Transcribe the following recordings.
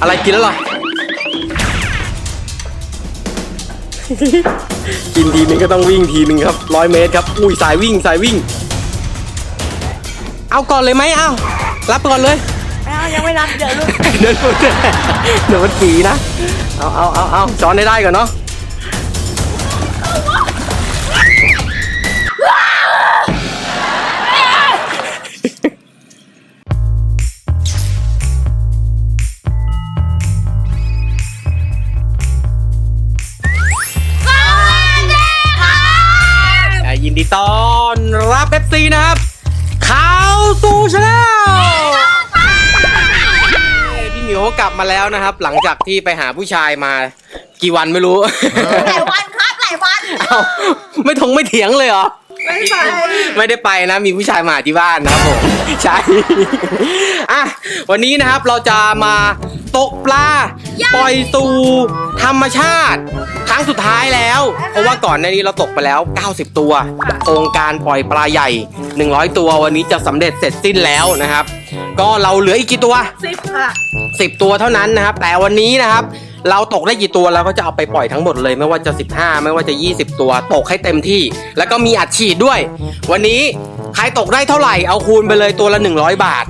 อะไรกินแล้วเหรอกินทีนึงก็ต้องวิ่งทีนึงครับร้อยเมตรครับ อุ้ยสายวิ่งสายวิ่ง เอาก่อนเลยไหมเอารับก่อนเลย ไม่เอายังไม่รับเดี๋ยวลูก เดินมันเดี๋ยวมันผีนะ เอาเอาเอาเอาช้อนให้ได้ก่อนเนาะ พี่หมิวเขากลับมาแล้วนะครับ หลังจากที่ไปหาผู้ชายมา กี่วันไม่รู้ หลายวันครับหลายวันเอ้าไม่ทงไม่เถียงเลยเหรอ ไม่ไปไม่ได้ไปนะมีผู้ชายมาหาที่บ้านนะครับผม ใช่ อะวันนี้นะครับเราจะมาตกปลาปล่อยสู่ธรรมชาติค รั้งสุดท้ายแล้ว เพราะว่าก่อนหน้านี้เราตกไปแล้ว 90 ตัวโครงการปล่อยปลาใหญ่ 100 ตัววันนี้จะสำเร็จเสร็จสิ้นแล้วนะครับ ก็เราเหลืออีกกี่ตัว สิบค่ะ 10 ตัวเท่านั้นนะครับ แต่วันนี้นะครับ เราตกได้กี่ตัวเราก็จะเอาไปปล่อยทั้งหมดเลย ไม่ว่าจะ 15 ไม่ว่าจะ 20 ตัว ตกให้เต็มที่ แล้วก็มีอัดฉีดด้วย วันนี้ใครตกได้เท่าไหร่เอาคูณไปเลยตัวละ 100 บาท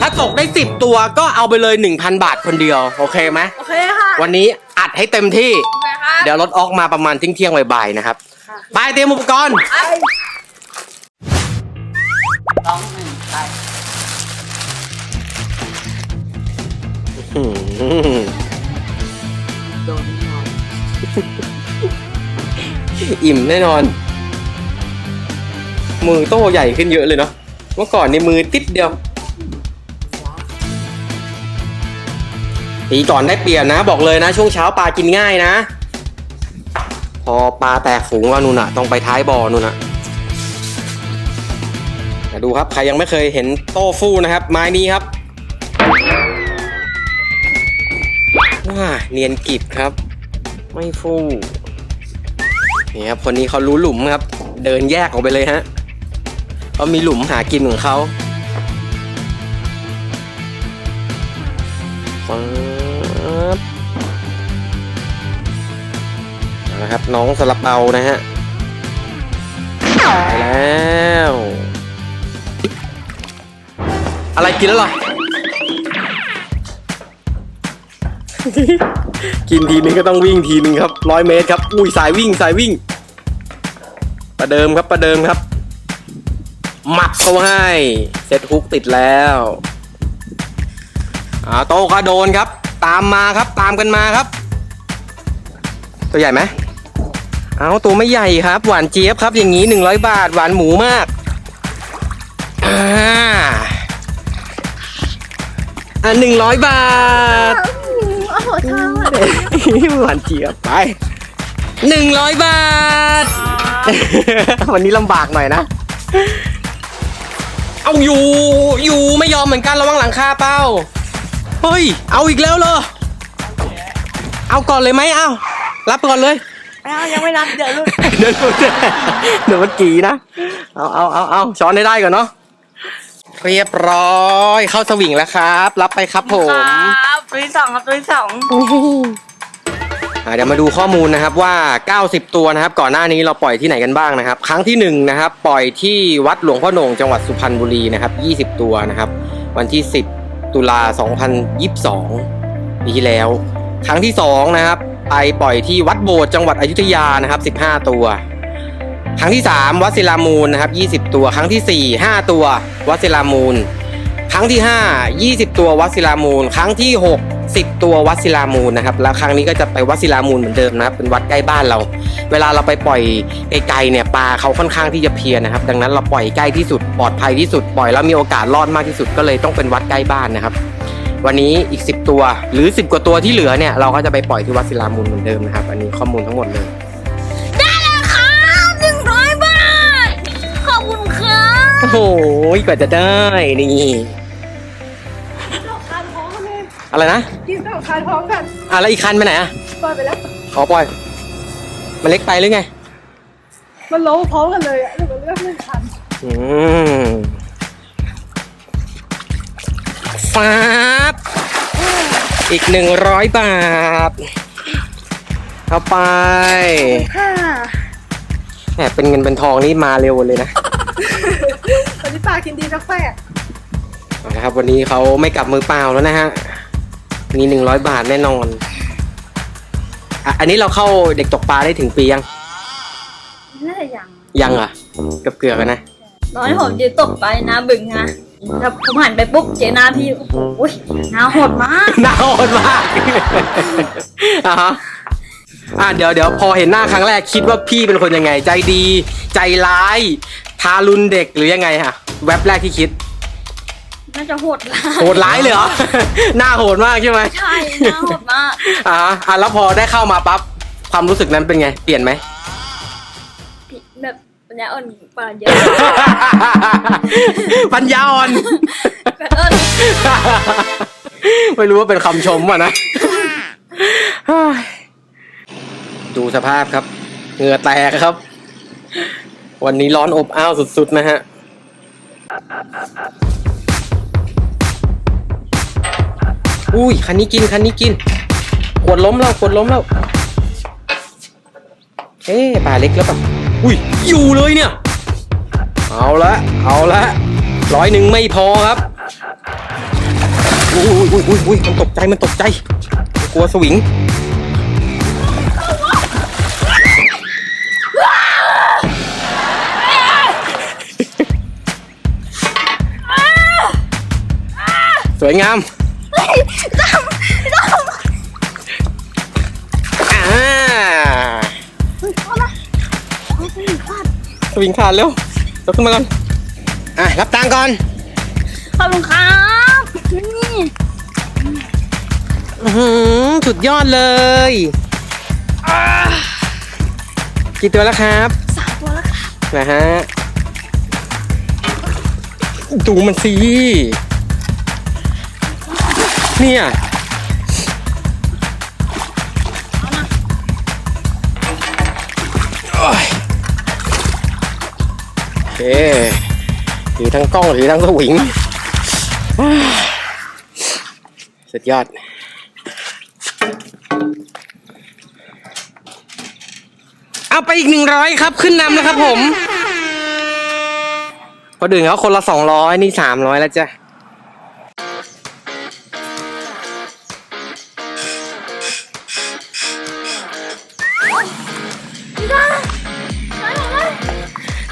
ถ้าตกได้ 10 ตัวก็เอาไปเลย 1,000 บาทคนเดียว โอเคไหมโอเคค่ะ วันนี้อัดให้เต็มที่ โอเคค่ะ เดี๋ยวรถออกมาประมาณเที่ยงๆบ่ายๆนะครับ ไปเตรียมอุปกรณ์ไอ้อื้อหืออิ่มแน่นอน มือโต้ใหญ่ขึ้นเยอะเลยเนาะ เมื่อก่อนในมือติดเดียวปีก่อนได้เปลี่ยนนะ บอกเลยนะ ช่วงเช้าปลากินง่ายนะ พอปลาแตกฝูงแล้วนู่นน่ะ ต้องไปท้ายบ่อนู่นน่ะดูครับใครยังไม่เคยเห็นโต้ฟู่นะครับ ไม้นี้ครับว้าเนียนกิบครับ ไม่ฟู่นี่ครับคนนี้เขารู้หลุมครับ เดินแยกออกไปเลยฮะเขามีหลุมหากินของเขาป๊ เอาละครับ น้องสลับเปานะฮะไปแล้ว อะไรกินแล้วเหรอ กินทีนึงก็ต้องวิ่งทีนึงครับร้อยเมตรครับ อุ้ยสายวิ่งสายวิ่ง ประเดิมครับประเดิมครับ หมับเขาให้ เซตฮุกติดแล้วอ่าโตก็โดนครับ ตามมาครับตามกันมาครับ ตัวใหญ่ไหม เอาตัวไม่ใหญ่ครับ หวานเจี๊ยบครับอย่างนี้หนึ่งร้อยบาท หวานหมูมากอ่าอ่าหนึ่งร้อยบาท โอ้โหเช้าอะหวานเจี๊ยบไปหนึ่งร้อยบาท วันนี้ลำบากหน่อยนะ เอาอยู่อยู่ไม่ยอมเหมือนกันระวังหลังคาเป้า เฮ้ย เอาอีกแล้วเหรอ เอาก่อนเลยไหมเอา รับก่อนเลยไม่ เอายังไม่รับเดี๋ยวลูกเดี๋ยวมันเดี๋ยวมันกี่นะ เอาเอาเอาเอาช้อนให้ได้ก่อนเนาะ เรียบร้อยเข้าสวิงแล้วครับ รับไปครับผม ครับตัวที่สองครับตัวที่สองอ่าเดี๋ยวมาดูข้อมูลนะครับว่า 90 ตัวนะครับ ก่อนหน้านี้เราปล่อยที่ไหนกันบ้างนะครับ ครั้งที่1นะครับ ปล่อยที่วัดหลวงพ่อโหน่งจังหวัดสุพรรณบุรีนะครับ 20 ตัวนะครับ วันที่ 10 ตุลา 2022 ปีที่แล้ว ครั้งที่ 2 นะครับ ไปปล่อยที่วัดโบสถ์จังหวัดอยุธยานะครับ 15 ตัว ครั้งที่ 3 วัดศิลามูลนะครับ 20 ตัว ครั้งที่ 4 5 ตัว วัดศิลามูล ครั้งที่ 5 20 ตัววัดศิลามูล ครั้งที่ 6 10 ตัววัดศิลามูลนะครับ แล้วครั้งนี้ก็จะไปวัดศิลามูลเหมือนเดิมนะครับ เป็นวัดใกล้บ้านเรา เวลาเราไปปล่อยไกลๆเนี่ยปลาเขาค่อนข้างที่จะเพียนะครับ ดังนั้นเราปล่อยใกล้ที่สุดปลอดภัยที่สุดปล่อยแล้วมีโอกาสรอดมากที่สุดก็เลยต้องเป็นวัดใกล้บ้านนะครับ วันนี้อีก 10 ตัว หรือ 10 กว่าตัวที่เหลือเนี่ยเราก็จะไปปล่อยที่วัดศิลามูลเหมือนเดิมนะครับ อันนี้ข้อมูลทั้งหมดเลย ได้แล้วครับหนึ่งร้อยบาท ขอบคุณครับโอ้โหกว่าจะได้นี่ดอกคานท้องเลยอะไรนะกินดอกคานท้องกันอะแล้วอีกคันไปไหนอะปล่อยไปแล้วขอปล่อย มันเล็กไปหรือไงมันล้มพร้อมกันเลยอะเดี๋ยวมันเลือกหนึ่งคัน อืม ฟ้าบอีกหนึ่งร้อยบาท เอาไปค่ะแหมเป็นเงินเป็นทองนี่มาเร็วเลยนะตอนนี้ปลากินดีแปลกเอาละครับ วันนี้เขาไม่กลับมือเปล่าแล้วนะฮะ มีหนึ่งร้อยบาทแน่นอนอะอันนี้เราเข้าเด็กตกปลาได้ถึงปียัง น่าจะยัง ยังอะ เกือบเกือบๆอะนะตอนที่ผมจะตกไปนะบึงนะ แล้วผมหันไปปุ๊บเจอหน้าพี่โอ้โหหน้าโหดมากหน้าโหดมากอะฮะอะเดี๋ยวเดี๋ยวพอเห็นหน้าครั้งแรกคิดว่าพี่เป็นคนยังไง ใจดี ใจร้าย ทารุณเด็กหรือยังไงฮะแว็บแรกที่คิด น่าจะโหดร้ายโหดร้ายเลยเหรอ หน้าโหดมากใช่ไหมใช่หน้าโหดมากอะฮะอะแล้วพอได้เข้ามาปั๊บความรู้สึกนั้นเป็นไง เปลี่ยนไหมพี่แบบปั ญญาอ่อนกว่าเยอะ ปัญญาอ่อนแบบเออไม่รู้ว่าเป็นคำชมอะนะ ดูสภาพครับ เหงื่อแตกครับ วันนี้ร้อนอบอ้าวสุดๆ นะฮะ อุ้ย คันนี้กิน คันนี้กิน ขวดล้มแล้ว ขวดล้มแล้ว เอ๊ะปลาเล็กแล้วป่ะ อุ้ยอยู่เลยเนี่ย เอาละเอาละร้อยหนึ่งไม่พอครับอุ้ยอุ้ยอุ้ยอุ้ยมันตกใจมันตกใจ กลัวสวิงสวยงาม สวิงขาดเร็วยกขึ้นมาก่อนอะรับตังค์ก่อนขอบคุณครับนี่อื้อหือสุดยอดเลย กี่ตัวแล้วครับสามตัวแล้วค่ะนะฮะดูมันสิเนี่ยโอ้ยโอ เคถือทั้งกล้องถือทั้งสวิงสุดยอด เอาไปอีกหนึ่งร้อยครับขึ้นนำนะครับผมคนอื่นเขาคนละสองร้อยนี่สามร้อยแล้วจ้ะ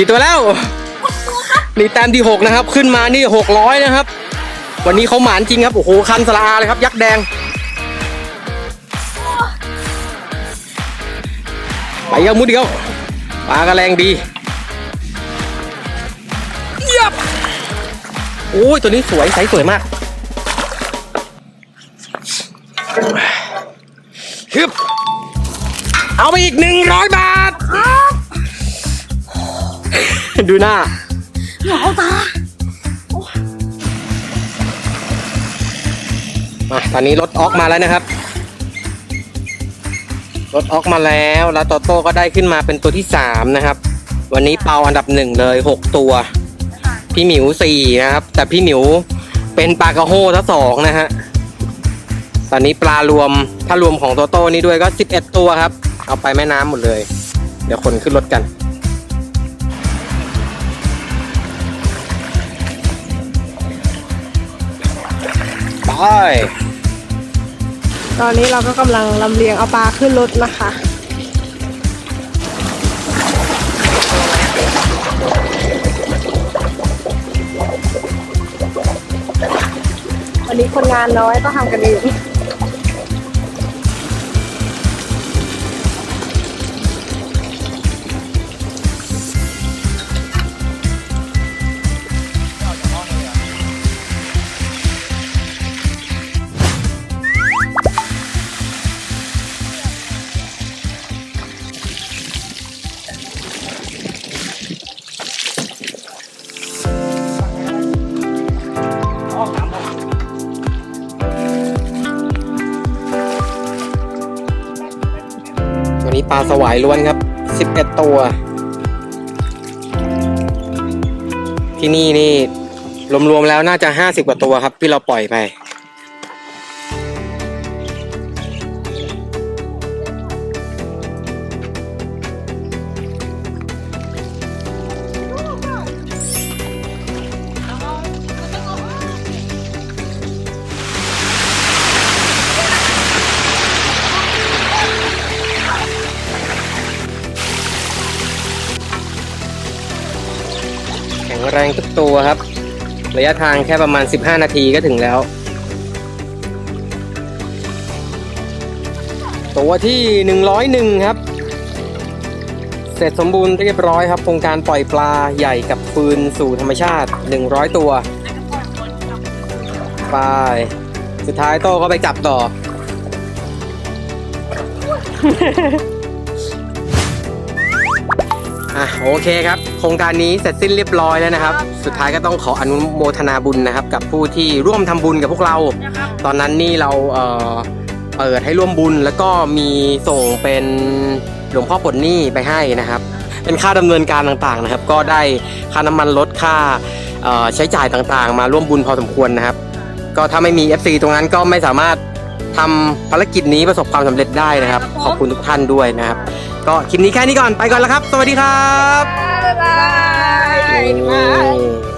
กี่ตัวแล้วนี่แต้มที่หกนะครับ ขึ้นมานี่หกร้อยนะครับ วันนี้เขาหมานจริงครับ โอ้โห คันสลาเลยครับ ยักษ์แดง ไปเอามุดเดียวปลากระแรงดีเยียบโอ้ย ตัวนี้สวยใสสวยมากฮึบเอาไปอีกหนึ่งร้อยบาท ดูหน้าเหงาตามาตอนนี้รถออกมาแล้วนะครับ รถออกมาแล้ว แล้วโตโต้ก็ได้ขึ้นมาเป็นตัวที่สามนะครับ วันนี้เปาอันดับหนึ่งเลยหกตัว พี่หมิวสี่นะครับ แต่พี่หมิวเป็นปลากระโฮทั้งสองนะฮะ ตอนนี้ปลารวม ถ้ารวมของโตโต้นี่ด้วยก็สิบเอ็ดตัวครับ เอาไปแม่น้ำหมดเลย เดี๋ยวคนขึ้นรถกัน ไปตอนนี้เราก็กำลังลำเลียงเอาปลาขึ้นรถนะคะ วันนี้คนงานน้อยก็ทำกันเอง นี้ปลาสวายล้วนครับ 11 ตัว ที่นี่นี่รวมๆแล้วน่าจะ 50 กว่าตัวครับ ที่เราปล่อยไป แรงทุกตัวครับ ระยะทางแค่ประมาณ 15 นาทีก็ถึงแล้ว ตัวที่ 101 ครับ เสร็จสมบูรณ์เรียบร้อยครับโครงการปล่อยปลาใหญ่กับฟืนสู่ธรรมชาติ 100 ตัว ไป สุดท้ายโต้ก็ไปจับต่อ อะโอเคครับ โครงการนี้เสร็จสิ้นเรียบร้อยแล้วนะครับ สุดท้ายก็ต้องขออนุโมทนาบุญนะครับ กับผู้ที่ร่วมทำบุญกับพวกเรา นะครับตอนนั้นนี่เราเอ่อเปิดให้ร่วมบุญ แล้วก็มีส่งเป็นหลวงพ่อปลดหนี้ไปให้นะครับ เป็นค่าดำเนินการต่างๆนะครับ ก็ได้ค่าน้ำมันลดค่าเอ่อใช้จ่ายต่างๆ มาร่วมบุญพอสมควรนะครับ ก็ถ้าไม่มี FC ตรงนั้นก็ไม่สามารถทำภารกิจนี้ประสบความสำเร็จได้นะครับ ขอบคุณทุกท่านด้วยนะครับ ก็คลิปนี้แค่นี้ก่อนไปก่อนแล้วครับ สวัสดีครับ บ๊ายบายนี่